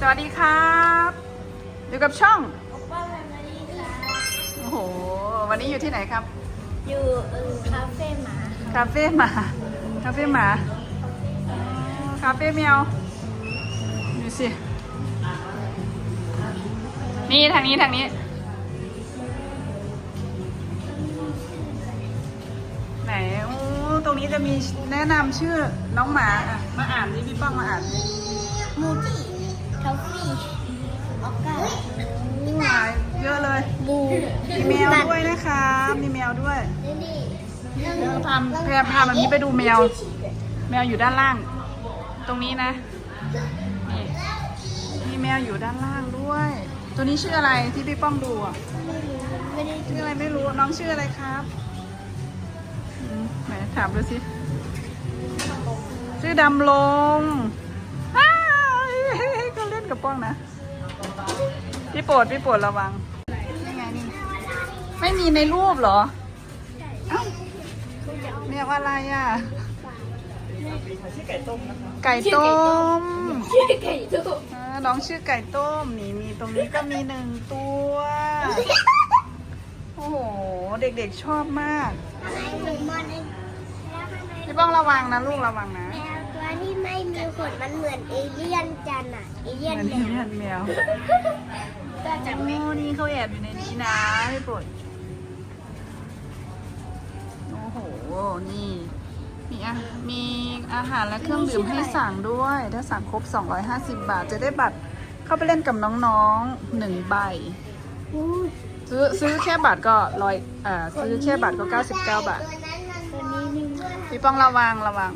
สวัสดีครับอยู่กับช่อง โอป้าแฟมิลี่ค่ะโอ้โห วันนี้อยู่ที่ไหนครับ อยู่เออคาเฟ่หมาคาเฟ่หมา คาเฟ่หมา คาเฟ่แมว ดูสิ นี่ทางนี้ทางนี้ ไหนโอ้ตรงนี้จะมีแนะนำชื่อน้องหมาอะมาอ่านดิพี่ป้องมาอ่านดิมูจิ ทอฟฟี่ออก้าหมายเยอะเลย บูมีแมวด้วยนะครับมีแมวด้วยนี่นี่เดี๋ยวพาพาพามันนี้ไปดูแมว แมวอยู่ด้านล่าง ตรงนี้นะนี่มีแมวอยู่ด้านล่างด้วย ตัวนี้ชื่ออะไรที่พี่ป้องดูอะไม่ได้ชื่ออะไรไม่รู้น้องชื่ออะไรครับไหนถามดูสิชื่อดำลง เขาเล่นกับป้องนะ พี่โปรดพี่โปรดระวังนี่ไงนี่ ไม่มีในรูปเหรอ เอ้าเรียกว่าอะไรอะ ไก่ต้มชื่อไก่ต้มอ่าน้องชื่อไก่ต้มนี่มีตรงนี้ก็มีหนึ่งตัว โอ้โห เด็กๆชอบมากหนูมอนไอ้พี่ป้องระวังนะลูกระวังนะแมวตัวที่ ไม่มีขนมันเหมือนเอเลี่ยนจันอะเอเลี่ยนมันแมเห็วนแมวก็จะโอ้ไม่นี่เขาแอบอยู่ในนี้นะพี่โปรดโอ้โห นี่ มีอามีอาหารและเครื่องดื่มให้สั่งด้วย ถ้าสั่งครบ 250 บาท จะได้บัตรเข้าไปเล่นกับน้องๆหนึ่งใบอู้ซื้อซื้อแค่บัตรก็ร้อยอ่าซื้อแค่บัตรก็ 99 บาทตัวนี้นิ่มพี่ป้องระวังระวัง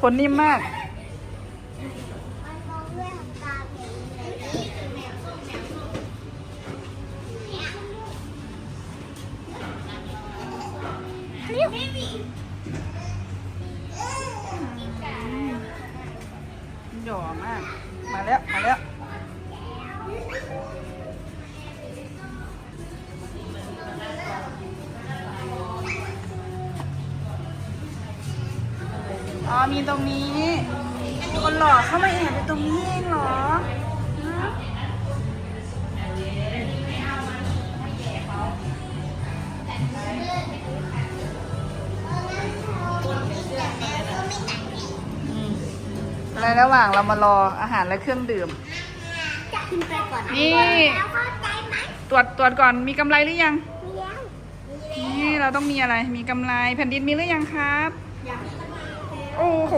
ขนนิ่มมาก หย่อมาก มาแล้ว มาแล้ว มีตรงนี้คนหล่อเข้ามาแอบอยู่ตรงนี้เองเหรอฮะอืมอะไรระหว่างเรามารออาหารและเครื่องดื่ม จะขึ้นไปก่อนนี่ แล้วเข้าใจไหมตรวจตรวจก่อนมีกำไรหรือยังมีแล้วมีแล้วนี่เราต้องมีอะไร มีกำไรแผ่นดินมีหรือยังครับ โอ้โห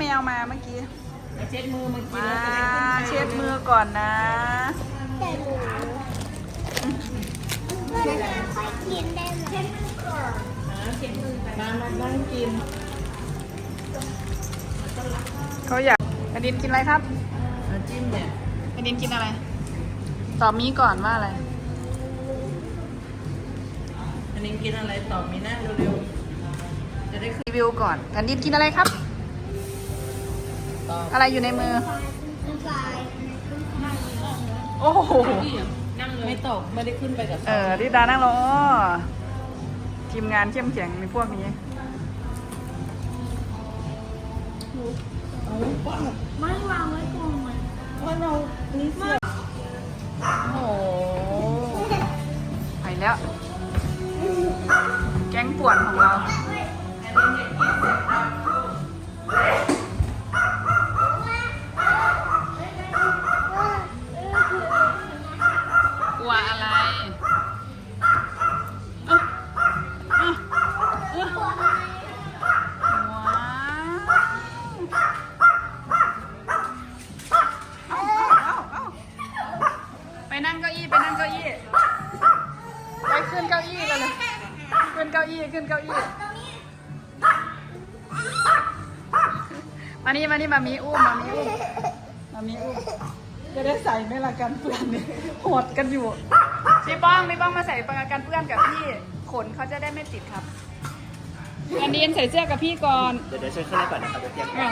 แมวมาเมื่อกี้ เช็ดมือเมื่อกี้มาเช็ดมือก่อนนะ แต่หนูเพื่อนมาค่อยกินได้ไหมเช็ดมือมามานั่งกินเขาอยากแผ่นดินกินอะไรครับ จิ้มเนี่ยแผ่นดินกินอะไร ตอบมีก่อนว่าอะไร อันนี้กินอะไรตอบมีหน้าเร็วๆ จะได้ขึ้นรีวิวก่อนแผ่นดินกินอะไรครับตอบอะไรอยู่ในมือเป็นฝ่ายโอ้โห นั่งเลยไม่ตอบไม่ได้ขึ้นไปกับเออดิดานั่งรออ้อทีมงานเข้มแข็งในพวกนี้ เอาป้าไม่วางไว้ก่อน ว่าเรานี่เสียโอ้โหไปแล้วแก๊งป่วนของเรา มานี่มานี่มามีอุ้มมามีอุ้มมามีอุ้มจะได้ใส่ไหม่ละกันเปื้อนนี่โหดกันอยู่พี่ป้องพี่ป้องมาใส่ปากกันเปื้อนกับพี่ขนเขาจะได้ไม่ติดครับอันดีนใส่เสื้อกับพี่ก่อนเดี๋ยวเดี๋ยวช่วยขึ้นให้ก่อนนะครับเดี๋ยวเตรียมอะ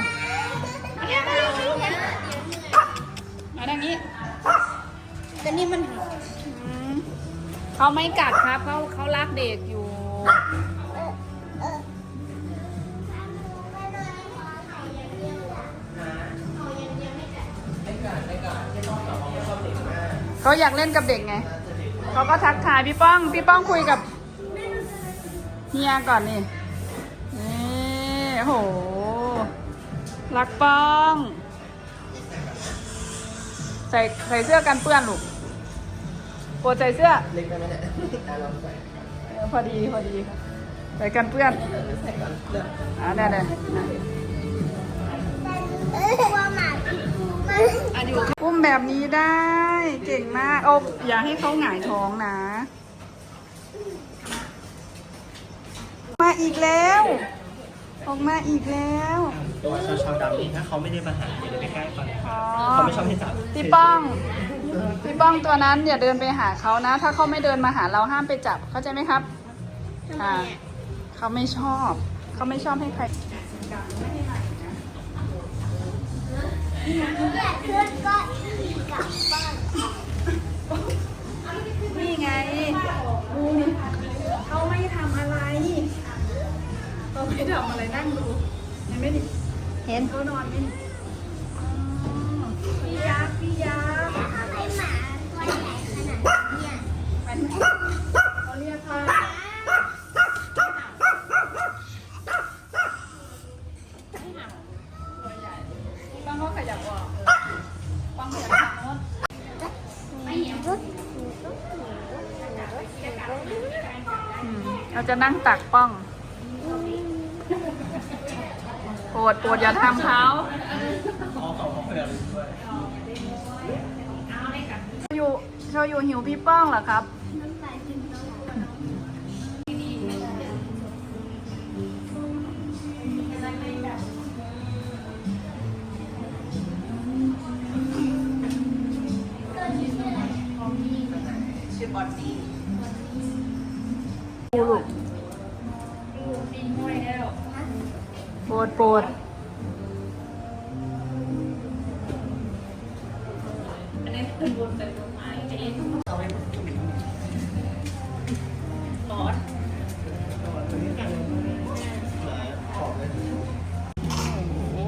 มาทางนี้แต่นี่มันอืมเขาไม่กัดครับเขาเขารักเด็กอยู่ เขาอยากเล่นกับเด็กไง เขาก็ทักทายพี่ป้อง พี่ป้องคุยกับเฮียก่อนนี่ นี่โห รักป้อง ใส่ใส่เสื้อกันเปื้อนลูกปรดใส่เสื้อ เล็กได้ไหมเนี่ยพอดีพอดีค่ะใส่กันเปื้อนอนเลือกอ่าได้เลยกลัวหมา อะอยู่อุ้มแบบนี้ได้ เก่งมากโอ้อย่าให้เขาหงายท้องนะ มาอีกแล้ว ออกมาอีกแล้ว ตัวชาวชาวดำนี่ถ้าเขาไม่ได้มาหาอย่าไปใกล้ก่อนอ๋อ เขาไม่ชอบให้จับพี่ป้อง พี่ป้องตัวนั้นอย่าเดินไปหาเขานะ ถ้าเขาไม่เดินมาหาเราห้ามไปจับ เข้าใจไหมครับค่ะ เขาไม่ชอบ เขาไม่ชอบให้ใครอยากขึ้ นก็อีกกับบ้านนี่ไงดูนี่เขาไม่ทำอะไรเขาไม่ทำอะไรนั่งดูเห็นไหมดิเห็น เขานอนไหมนี่อ๋อพี่ยักษ์พี่ยักษ์ ทำไมหมาตัวใหญ่ขนาดนี้อะ มันเขาเรียกว่าตัวใหญ่ป้องเขาขยับออกเออป้องขยับทางโน้น ไม่เห็นรถ อืมเรา จะนั่งตักป้องโปรดโปรดอย่าทำเขาขอของเขาเผื่อด้วยอยู่โชอยู่หิวพี่ป้องเหรอครับน้ ปรดโปรด อันนี้คือบนแต่ต้นไม้อันนี้เอาไว้บอสขอบเลย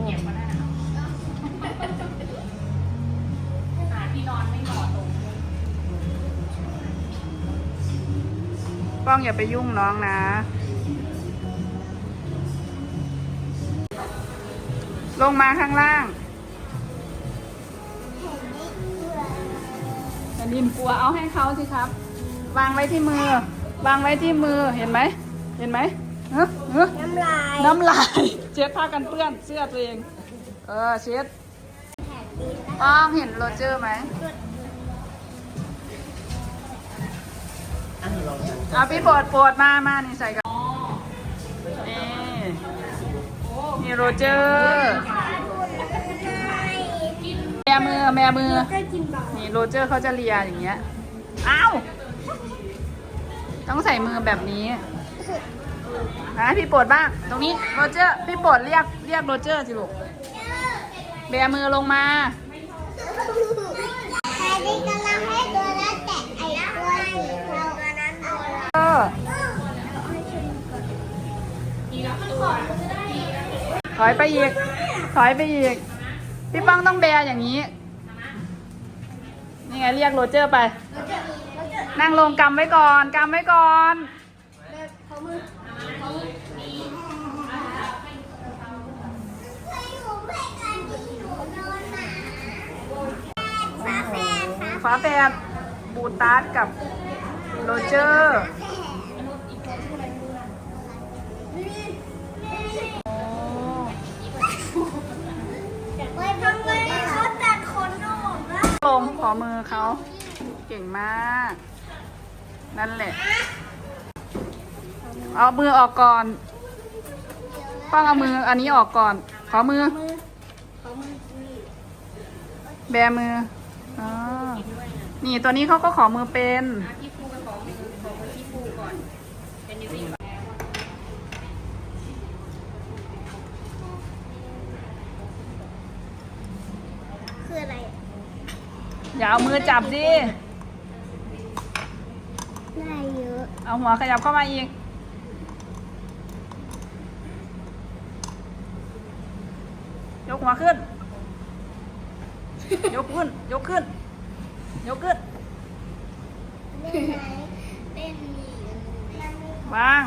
เงียบมาได้หาที่นอนไม่นอนตรงป้องอย่าไปยุ่งน้องนะ ลงมาข้างล่างแต่นิมกลัวเอาให้เขาสิครับ วางไว้ที่มือ วางไว้ที่มือเห็นไหม เห็นไหมเฮ้เฮ้น้ำลาย น้ำลาย เช็ดผ้ากันเปื้อนเสื้อตัวเอง เออเช็ดแผลดีแล้วป้องเห็นโรเจอร์ไหมอะลองดูเอาพี่โปรดโปรดมามานี่ใส่กันนี่ นี่โรเจอร์แม่มือแม่มือ นี่โรเจอร์เขาจะเลียอย่างเงี้ย อ้าว ต้องใส่มือแบบนี้นะพี่โปรดบ้าง ตรงนี้โรเจอร์ พี่โปรดเรียกเรียกโรเจอร์สิลูกแบมือลงมากำลังให้ตัวนั้นแตะไอ้ตัวสีเทาตัวนั้นเอาละเออ ถอยไปอีก ถอยไปอีก พี่ป้องต้องแบอย่างนี้ นี่ไงเรียกโรเจอร์ไป นั่งลงกำไว้ก่อนกำไว้ก่อนเคยอยู่เพื่อนกันที่อยู่โหมาฝาแฝดฝาแฝดฝาแฝดบูตัสกับโรเจอร์ ขอมือเขาเก่งมาก นั่นแหละ เอามือออกก่อนป้องเอามืออันนี้ออกก่อน ขอมือ แบมืออ๋อนี่ตัวนี้เขาก็ขอมือเป็นพี่ปูไปขอมือขอมือพี่ปูก่อนเป็นยูริ คืออะไร อย่าเอามือจับดิ ได้เยอะเอาหัวขยับเข้ามาอีก ยกหัวขึ้น ยกขึ้น ยกขึ้น ยกขึ้นได้ไหมเป็นวาง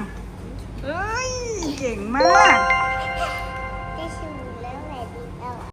เอ้ย เก่งมาก